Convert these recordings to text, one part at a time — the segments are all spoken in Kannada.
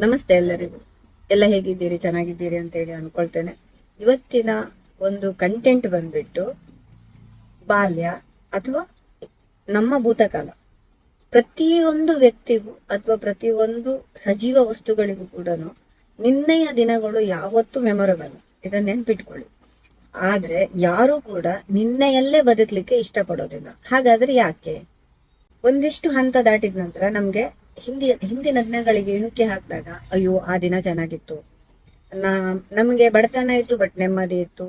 ನಮಸ್ತೆ ಎಲ್ಲರಿಗೂ. ಎಲ್ಲ ಹೇಗಿದ್ದೀರಿ? ಚೆನ್ನಾಗಿದ್ದೀರಿ ಅಂತೇಳಿ ಅನ್ಕೊಳ್ತೇನೆ. ಇವತ್ತಿನ ಒಂದು ಕಂಟೆಂಟ್ ಬಂದ್ಬಿಟ್ಟು ಬಾಲ್ಯ ಅಥವಾ ನಮ್ಮ ಭೂತಕಾಲ. ಪ್ರತಿಯೊಂದು ವ್ಯಕ್ತಿಗೂ ಅಥವಾ ಪ್ರತಿಯೊಂದು ಸಜೀವ ವಸ್ತುಗಳಿಗೂ ಕೂಡ ನಿನ್ನೆಯ ದಿನಗಳು ಯಾವತ್ತೂ ಮೆಮೊರಬಲ್ ಇದನ್ನ ನೆನ್ಪಿಟ್ಕೊಳ್ಳಿ. ಆದ್ರೆ ಯಾರು ಕೂಡ ನಿನ್ನೆಯಲ್ಲೇ ಬದುಕಲಿಕ್ಕೆ ಇಷ್ಟಪಡೋದಿಲ್ಲ. ಹಾಗಾದ್ರೆ ಯಾಕೆ? ಒಂದಿಷ್ಟು ಹಂತ ದಾಟಿದ ನಂತರ ನಮ್ಗೆ ಹಿಂದಿ ಹಿಂದಿನ ದಿನಗಳಿಗೆ ಇಣುಕಿ ಹಾಕಿದಾಗ, ಅಯ್ಯೋ, ಆ ದಿನ ಚೆನ್ನಾಗಿತ್ತು. ನಮಗೆ ಬಡತನ ಇತ್ತು ಬಟ್ ನೆಮ್ಮದಿ ಇತ್ತು.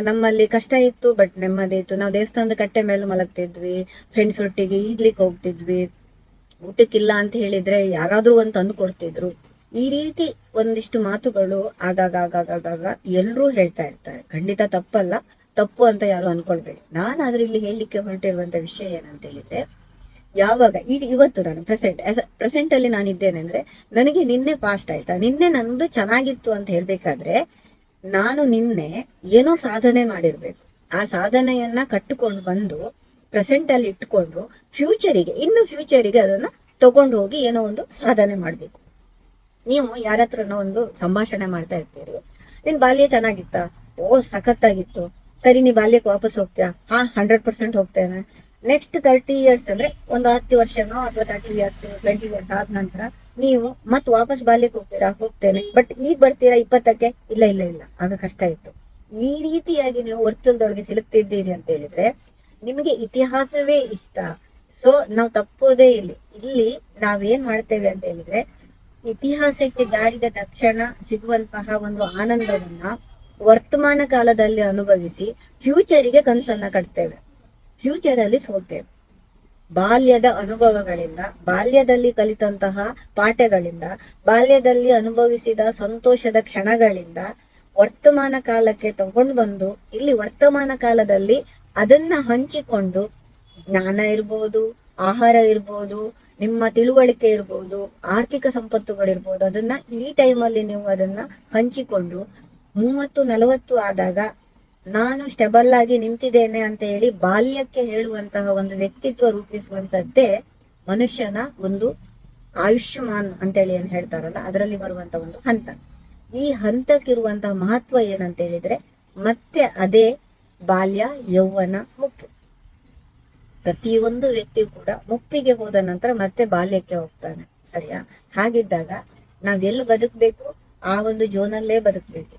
ನಮ್ಮಲ್ಲಿ ಕಷ್ಟ ಇತ್ತು ಬಟ್ ನೆಮ್ಮದಿ ಇತ್ತು. ನಾವು ದೇವಸ್ಥಾನದ ಕಟ್ಟೆ ಮೇಲೆ ಮಲಗ್ತಿದ್ವಿ ಫ್ರೆಂಡ್ಸ್ ಒಟ್ಟಿಗೆ ಈಗ್ಲಿಕ್ಕೆ ಹೋಗ್ತಿದ್ವಿ. ಊಟಕ್ಕಿಲ್ಲ ಅಂತ ಹೇಳಿದ್ರೆ ಯಾರಾದ್ರೂ ಒಂದು ತಂದು ಕೊಡ್ತಿದ್ರು. ಈ ರೀತಿ ಒಂದಿಷ್ಟು ಮಾತುಗಳು ಆಗಾಗ ಆಗಾಗ ಆಗಾಗ ಎಲ್ಲರೂ ಹೇಳ್ತಾ ಇರ್ತಾರೆ. ಖಂಡಿತ ತಪ್ಪಲ್ಲ. ತಪ್ಪು ಅಂತ ಯಾರು ಅನ್ಕೊಳ್ಬೇಡಿ. ನಾನು ಅದ್ರಲ್ಲಿ ಹೇಳಲಿಕ್ಕೆ ಹೊರಟಿರುವಂತ ವಿಷಯ ಏನಂತ ಹೇಳಿದ್ರೆ ಯಾವಾಗ? ಈಗ ಇವತ್ತು ನಾನು ಪ್ರೆಸೆಂಟ್ ಪ್ರೆಸೆಂಟ್ ಅಲ್ಲಿ ನಾನು ಇದ್ದೇನೆ ಅಂದ್ರೆ ನನಗೆ ನಿನ್ನೆ ಪಾಸ್ಟ್ ಆಯ್ತಾ? ನಿನ್ನೆ ನಂದು ಚೆನ್ನಾಗಿತ್ತು ಅಂತ ಹೇಳ್ಬೇಕಾದ್ರೆ, ನಾನು ನಿನ್ನೆ ಏನೋ ಸಾಧನೆ ಮಾಡಿರ್ಬೇಕು. ಆ ಸಾಧನೆಯನ್ನ ಕಟ್ಟಿಕೊಂಡು ಬಂದು ಪ್ರೆಸೆಂಟ್ ಅಲ್ಲಿ ಇಟ್ಕೊಂಡು ಫ್ಯೂಚರಿಗೆ ಇನ್ನು ಫ್ಯೂಚರಿಗೆ ಅದನ್ನ ತಗೊಂಡು ಹೋಗಿ ಏನೋ ಒಂದು ಸಾಧನೆ ಮಾಡ್ಬೇಕು. ನೀವು ಯಾರ ಹತ್ರನೋ ಒಂದು ಸಂಭಾಷಣೆ ಮಾಡ್ತಾ ಇರ್ತೀರಿ. ನಿನ್ ಬಾಲ್ಯ ಚೆನ್ನಾಗಿತ್ತ? ಓ, ಸಖತ್ತಾಗಿತ್ತು. ಸರಿ, ನೀ ಬಾಲ್ಯಕ್ಕೆ ವಾಪಸ್ ಹೋಗ್ತೀಯಾ? ಹಾ ಹಂಡ್ರೆಡ್ ಪರ್ಸೆಂಟ್ ಹೋಗ್ತೇನೆ. ನೆಕ್ಸ್ಟ್ ತರ್ಟಿ ಇಯರ್ಸ್ ಅಂದ್ರೆ ಒಂದು ಹತ್ತು ವರ್ಷನೋ ಅಥವಾ ತರ್ಟಿ ಇಯರ್ಸ್ ಟ್ವೆಂಟಿ ಇಯರ್ಸ್ ಆದ ನಂತರ ನೀವು ಮತ್ ವಾಪಸ್ ಬಾಲ್ಯಕ್ಕೆ ಹೋಗ್ತೀರಾ? ಹೋಗ್ತೇನೆ. ಬಟ್ ಈಗ ಬರ್ತೀರಾ ಇಪ್ಪತ್ತಕ್ಕೆ? ಇಲ್ಲ ಇಲ್ಲ ಇಲ್ಲ. ಆಗ ಕಷ್ಟ ಇತ್ತು. ಈ ರೀತಿಯಾಗಿ ನೀವು ವರ್ತುಲದೊಳಗೆ ಸಿಲುಕ್ತಿದ್ದೀರಿ ಅಂತ ಹೇಳಿದ್ರೆ ನಿಮಗೆ ಇತಿಹಾಸವೇ ಇಷ್ಟ. ಸೊ ನಾವು ತಪ್ಪೋದೇ ಇಲ್ಲಿ. ಇಲ್ಲಿ ನಾವೇನ್ ಮಾಡ್ತೇವೆ ಅಂತ ಹೇಳಿದ್ರೆ ಇತಿಹಾಸಕ್ಕೆ ಜಾರಿದ ತಕ್ಷಣ ಸಿಗುವಂತಹ ಒಂದು ಆನಂದವನ್ನ ವರ್ತಮಾನ ಕಾಲದಲ್ಲಿ ಅನುಭವಿಸಿ ಫ್ಯೂಚರಿಗೆ ಕನಸನ್ನ ಕಟ್ತೇವೆ. ಫ್ಯೂಚರ್ ಅಲ್ಲಿ ಸೋಲ್ತೇವೆ ಬಾಲ್ಯದ ಅನುಭವಗಳಿಂದ, ಬಾಲ್ಯದಲ್ಲಿ ಕಲಿತಂತಹ ಪಾಠಗಳಿಂದ, ಬಾಲ್ಯದಲ್ಲಿ ಅನುಭವಿಸಿದ ಸಂತೋಷದ ಕ್ಷಣಗಳಿಂದ ವರ್ತಮಾನ ಕಾಲಕ್ಕೆ ತಗೊಂಡು ಬಂದು, ಇಲ್ಲಿ ವರ್ತಮಾನ ಕಾಲದಲ್ಲಿ ಅದನ್ನ ಹಂಚಿಕೊಂಡು ಜ್ಞಾನ ಇರ್ಬೋದು, ಆಹಾರ ಇರ್ಬೋದು, ನಿಮ್ಮ ತಿಳುವಳಿಕೆ ಇರ್ಬೋದು, ಆರ್ಥಿಕ ಸಂಪತ್ತುಗಳಿರ್ಬೋದು, ಅದನ್ನ ಈ ಟೈಮಲ್ಲಿ ನೀವು ಅದನ್ನ ಹಂಚಿಕೊಂಡು ಮೂವತ್ತು, ನಲವತ್ತು ಆದಾಗ ನಾನು ಸ್ಟೆಬಲ್ ಆಗಿ ನಿಂತಿದ್ದೇನೆ ಅಂತ ಹೇಳಿ ಬಾಲ್ಯಕ್ಕೆ ಹೇಳುವಂತಹ ಒಂದು ವ್ಯಕ್ತಿತ್ವ ರೂಪಿಸುವಂತದ್ದೇ ಮನುಷ್ಯನ ಒಂದು ಆಯುಷ್ಮಾನ್ ಅಂತೇಳಿ ಏನ್ ಹೇಳ್ತಾರಲ್ಲ, ಅದರಲ್ಲಿ ಬರುವಂತ ಒಂದು ಹಂತ. ಈ ಹಂತಕ್ಕಿರುವಂತಹ ಮಹತ್ವ ಏನಂತ ಹೇಳಿದ್ರೆ, ಮತ್ತೆ ಅದೇ ಬಾಲ್ಯ, ಯೌವನ ಮುಪ್ಪು. ಪ್ರತಿಯೊಂದು ವ್ಯಕ್ತಿಯು ಕೂಡ ಮುಪ್ಪಿಗೆ ಹೋದ ನಂತರ ಮತ್ತೆ ಬಾಲ್ಯಕ್ಕೆ ಹೋಗ್ತಾನೆ, ಸರಿಯಾ? ಹಾಗಿದ್ದಾಗ ನಾವೆಲ್ಲಿ ಬದುಕಬೇಕು? ಆ ಒಂದು ಜೋನಲ್ಲೇ ಬದುಕಬೇಕು.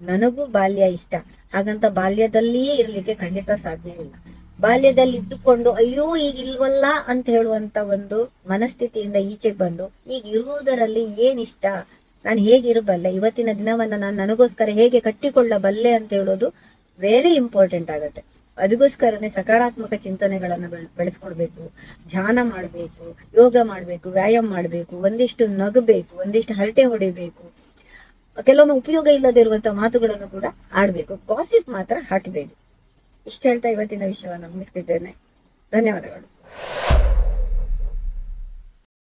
ನನಗೂ ಬಾಲ್ಯ ಇಷ್ಟ. ಹಾಗಂತ ಬಾಲ್ಯದಲ್ಲಿಯೇ ಇರ್ಲಿಕ್ಕೆ ಖಂಡಿತ ಸಾಧ್ಯ ಇಲ್ಲ. ಬಾಲ್ಯದಲ್ಲಿ ಇದ್ದುಕೊಂಡು, ಅಯ್ಯೋ, ಈಗ ಇಲ್ವಲ್ಲ ಅಂತ ಹೇಳುವಂತ ಒಂದು ಮನಸ್ಥಿತಿಯಿಂದ ಈಚೆಗೆ ಬಂದು, ಈಗ ಇರುವುದರಲ್ಲಿ ಏನಿಷ್ಟ ನಾನು ಹೇಗಿರಬಲ್ಲೆ? ಇವತ್ತಿನ ದಿನವನ್ನ ನಾನು ನನಗೋಸ್ಕರ ಹೇಗೆ ಕಟ್ಟಿಕೊಳ್ಳಬಲ್ಲೆ ಅಂತ ಹೇಳೋದು ವೆರಿ ಇಂಪಾರ್ಟೆಂಟ್ ಆಗುತ್ತೆ. ಅದಕ್ಕೋಸ್ಕರನೇ ಸಕಾರಾತ್ಮಕ ಚಿಂತನೆಗಳನ್ನ ಬೆಳ್- ಬೆಳೆಸ್ಕೊಳ್ಬೇಕು ಧ್ಯಾನ ಮಾಡಬೇಕು, ಯೋಗ ಮಾಡಬೇಕು, ವ್ಯಾಯಾಮ ಮಾಡಬೇಕು, ಒಂದಿಷ್ಟು ನಗಬೇಕು, ಒಂದಿಷ್ಟು ಹರಟೆ ಹೊಡಿಬೇಕು. ಕೆಲವೊಮ್ಮೆ ಉಪಯೋಗ ಇಲ್ಲದೆ ಇರುವಂತಹ ಮಾತುಗಳನ್ನು ಕೂಡ ಆಡ್ಬೇಕು. ಕಾಸಿಪ್ ಮಾತ್ರ ಹಾಕಬೇಡಿ. ಇಷ್ಟ ಹೇಳ್ತಾ ಇವತ್ತಿನ ವಿಷಯವನ್ನು ಮುಗಿಸ್ತಿದ್ದೇನೆ. ಧನ್ಯವಾದಗಳು.